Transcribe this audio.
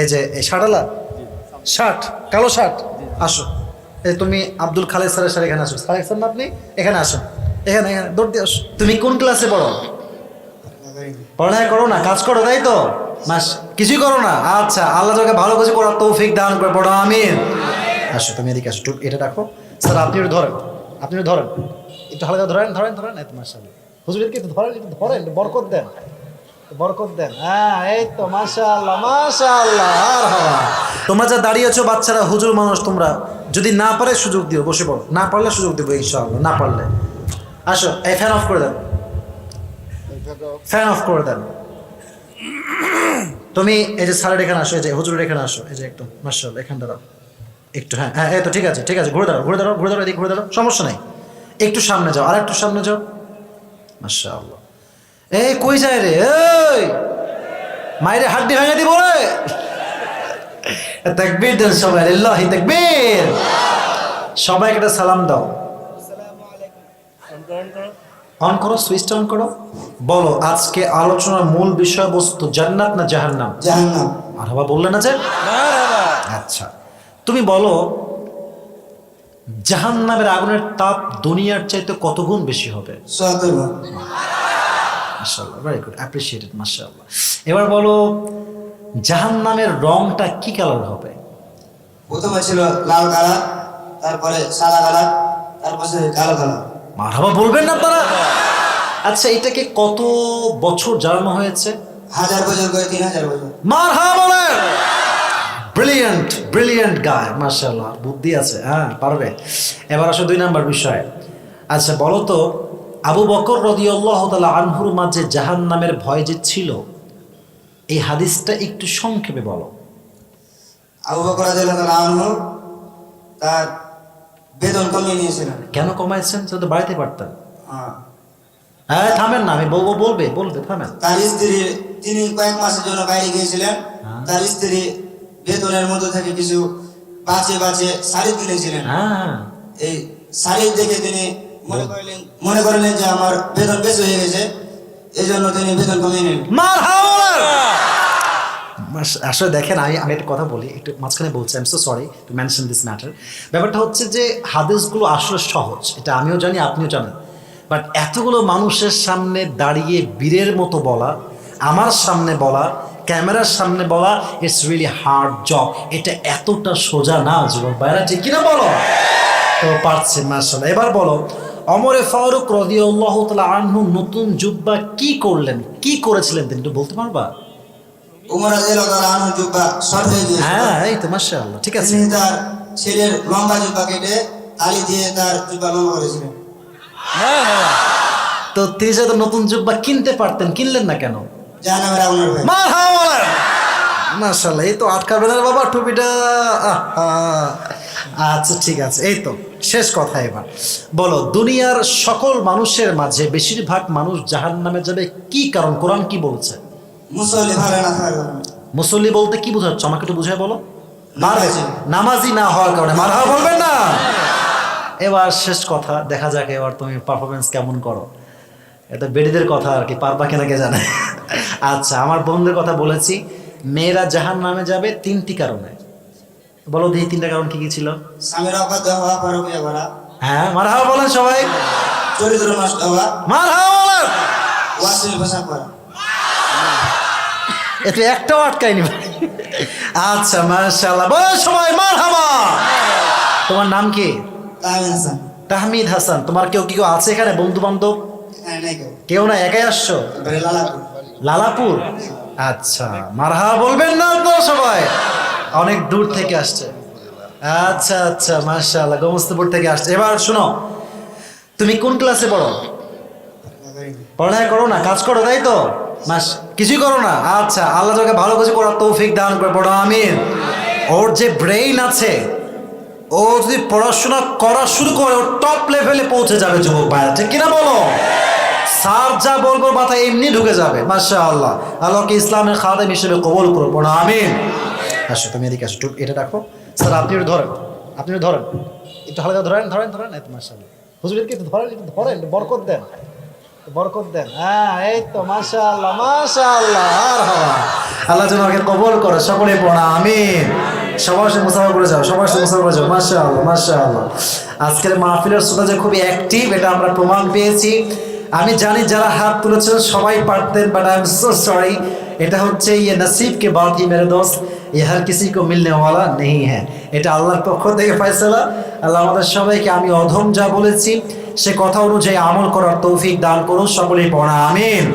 এই যে শার্টালা শার্ট কালো শার্ট? আসো। এই তুমি আব্দুল খালেদ স্যারের স্যার এখানে আসো। স্যার স্যার না আপনি? এখানে আসো। এখানে এখানে, দৌড় দিয়ে আসো। তুমি কোন ক্লাসে পড়ো? পড়ালেখা করো না, কাজ করো, তাই তো? মাস, কিছুই করো না? আচ্ছা আল্লাহ তোকে ভালো কিছু করার তৌফিক দান করে, পড়ো, আমিন। আসো, তুমি এদিকে আসো এটা রাখো। স্যার, আপনি একটু ধরেন, আপনি ধরেন। একটু হালকা ধরেন ধরেন ধরেন। এই তো মাসাল্লাহ হুজুরকে ধরেন, একটু ধরেন বরকত দেন। হ্যাঁ এই তো যা দাঁড়িয়েছো, বাচ্চারা, হুজুর, মানুষ, তোমরা, যদি না সুযোগ দিও, বসে না পারলে সুযোগ না পারলে। আসো, এই ফ্যান অফ করে ফ্যান অফ করে তুমি এই যে এখানে আসো, এই যে এখানে আসো, এই যে একটু মার্শাল একটু হ্যাঁ হ্যাঁ এই তো, ঠিক আছে ঠিক আছে, ঘুরে দাঁড়াও ঘুরে দাঁড়াও ঘুরে দাঁড়াও ঘুরে সমস্যা নাই। একটু সামনে যাও আর একটু সামনে যাও। মার্শাল্লাহ এই কই যায় রে? এই! মায়ের হাড্ডি ভেঙে দিব রে! তাকবীর দেন সবাই আল্লাহি তাকবীর! সবাইকে একটা সালাম দাও। অন করো সুইচটা অন করো। বলো আজকে আলোচনার মূল বিষয়বস্তু জান্নাত না জাহান্নাম? জাহান্নাম। আর বাবা বললে না যে? আচ্ছা তুমি বলো জাহান্নামের আগুনের তাপ দুনিয়ার চাইতে কত গুণ বেশি হবে? ভাগ ভেরি গুড অ্যাপ্রিসিয়েটেড মাশাআল্লাহ। এবার বলো জাহান্নামের রংটা কি কালার হবে? প্রথমে ছিল লাল কালার তারপরে সাদা কালার তারপরে কালো কালার। মারহাবা বলবেন না আপনারা আচ্ছা এটাকে কত বছর জ্বালানো হয়েছে? হাজার বছর করে তিন হাজার বছর। মারহাবা বলেন। ব্রিলিয়ান্ট ব্রিলিয়ান্ট গায় মাশাআল্লাহ বুদ্ধি আছে হ্যাঁ পারবে। এবার আসো দুই নাম্বার বিষয়। আচ্ছা বলো তো আবু বকর রদিয়াল্লাহ তাআলা আনহুর মাঝে জাহান নামের ভয় যে ছিল এই হাদিসটা একটু সংক্ষেপে বলো। আবু বকর আনহু তার বেতন কমিয়ে নিয়েছিলেন। কেন কমাইছেন? সে তো বাড়িতে পারতেন। হ্যাঁ। হ্যাঁ থামেন না আমি বলব বলবে বলবে থামেন। তার স্ত্রী তিনি কয়েক মাসের জন্য বাইরে গিয়েছিলেন। হ্যাঁ। তার স্ত্রী বেতনের মধ্যে থেকে কিছু বাঁচে বাঁচে শাড়ি কিনেছিলেন হ্যাঁ। এই শাড়ি দেখে তিনি মনে করলেন মনে যে আমার বেতন বেশি হয়ে গেছে এই জন্য তিনি বেতন কমিয়ে নিলেন। আসলে দেখেন আমি আমি একটা কথা বলি একটু মাঝখানে বলছি I am so sorry to mention this matter ব্যাপারটা হচ্ছে যে হাদিসগুলো আসলে সহজ এটা আমিও জানি আপনিও জানেন। বাট এতগুলো মানুষের সামনে দাঁড়িয়ে বীরের মতো বলা আমার সামনে বলা ক্যামেরার সামনে বলা ইটস রিয়েলি হার্ড জব এটা এতটা সোজা না যুবক ভাইরা ঠিক কিনা বলো? তো পারছে মার্শাল এবার বলো অমরে ফারুক রদিয়াল্লাহ তাআলা আনহু নতুন জুব্বা কি করলেন? কি করেছিলেন তিনি? একটু বলতে পারবা? হয়ে হ্যাঁ এই তো মাশাআল্লাহ ঠিক আছে। তার ছেলের লম্বা জুব্বা কেটে তালি দিয়ে তার জুব্বা লম্বা করেছিলেন। তো তিনি যাতে নতুন জুব্বা কিনতে পারতেন কিনলেন না কেন? মাশাআল্লাহ এই তো আটকাবে না বাবা টুপিটা। আহা। আচ্ছা ঠিক আছে। এই তো শেষ কথা এবার। বলো দুনিয়ার সকল মানুষের মাঝে বেশিরভাগ মানুষ জাহান নামে যাবে কি কারণ? কোরআন কি বলছে? মুসল্লি বলতে কি বোঝাচ্ছে? আমাকে একটু বুঝায় বলো। নামাজি। না হওয়ার কারণে। মারহা বলবেন না। এবার শেষ কথা দেখা যাক এবার তুমি পারফরমেন্স কেমন করো। এটা বেডিদের কথা আর কি পারবা কিনা কে জানে। আচ্ছা আমার বন্ধুদের কথা বলেছি। মেয়েরা জাহান নামে যাবে তিনটি কারণে। বলো দেখি তিনটা কারণ কি কি ছিল। স্বামীর অবাধ্য হওয়া পরকিয়া করা হ্যাঁ মারহা বলেন সবাই। চরিত্র নষ্ট হওয়া। বলেন। ওয়াসিল পোশাক করা এতে একটাও আটকায়নি আচ্ছা মাশাআল্লাহ। বল সবাই মারহাবা তোমার নাম কি? তাহমিদ হাসান। তাহমিদ হাসান। তোমার কেউ কি কেউ আছে এখানে বন্ধু বান্ধব হ্যাঁ কেউ। না একাই আসছো? লালাপুর। লালাপুর? আচ্ছা মারহা বলবেন না তো সবাই। অনেক দূর থেকে আসছে। আচ্ছা আচ্ছা মাশাআল্লাহ, গোমস্তপুর থেকে আসছে। এবার শোনো, তুমি কোন ক্লাসে পড়ো? পড়ালেখা করো না, কাজ করো, তাই তো? মাস কিছুই করো না। আচ্ছা আল্লাহ তোকে ভালো কিছু করার তৌফিক দান করে, পড়ো, আমিন। ওর যে ব্রেইন আছে, ও যদি পড়াশোনা করা শুরু করে ও টপ লেভেলে পৌঁছে যাবে, যুবক ভাইরা। ঠিক কিনা বলো? স্যার যা বলব মাথায় এমনি ঢুকে যাবে মাসা আল্লাহ আল্লাহকে ইসলামের খাদেম হিসেবে কবল করো, পড়ো, আমিন। আসো, তুমি এদিকে আসো একটু এটা রাখো। স্যার, আপনি ধরেন আপনি ধরেন। একটু হালকা ধরেন ধরেন ধরেন। এত মাসা হুজুরকে একটু ধরেন একটু ধরেন বরকত দেন। বরকত দেন। হ্যাঁ এই তো আল্লাহ যেন আমাকে করে সকলে পড়া সবার সাথে মুসাফা করে যাও, সবার সাথে মুসাফা করে যাও আজকের মাহফিলের শ্রোতা যে খুবই অ্যাক্টিভ এটা আমরা প্রমাণ পেয়েছি। আমি জানি যারা হাত তুলেছেন, সবাই পারতেন but I am so sorry এটা হচ্ছে ইয়ে নসিব কে বাত মেরে দোস্ত ये हर किसी को मिलने वाला नहीं है এটা আল্লাহর পক্ষ থেকে ফয়সালা আল্লাহ আমাদের সবাইকে আমি অধম যা বলেছি সে কথা অনুযায়ী আমল করার তৌফিক দান করুন সকলেই পড়া আমিন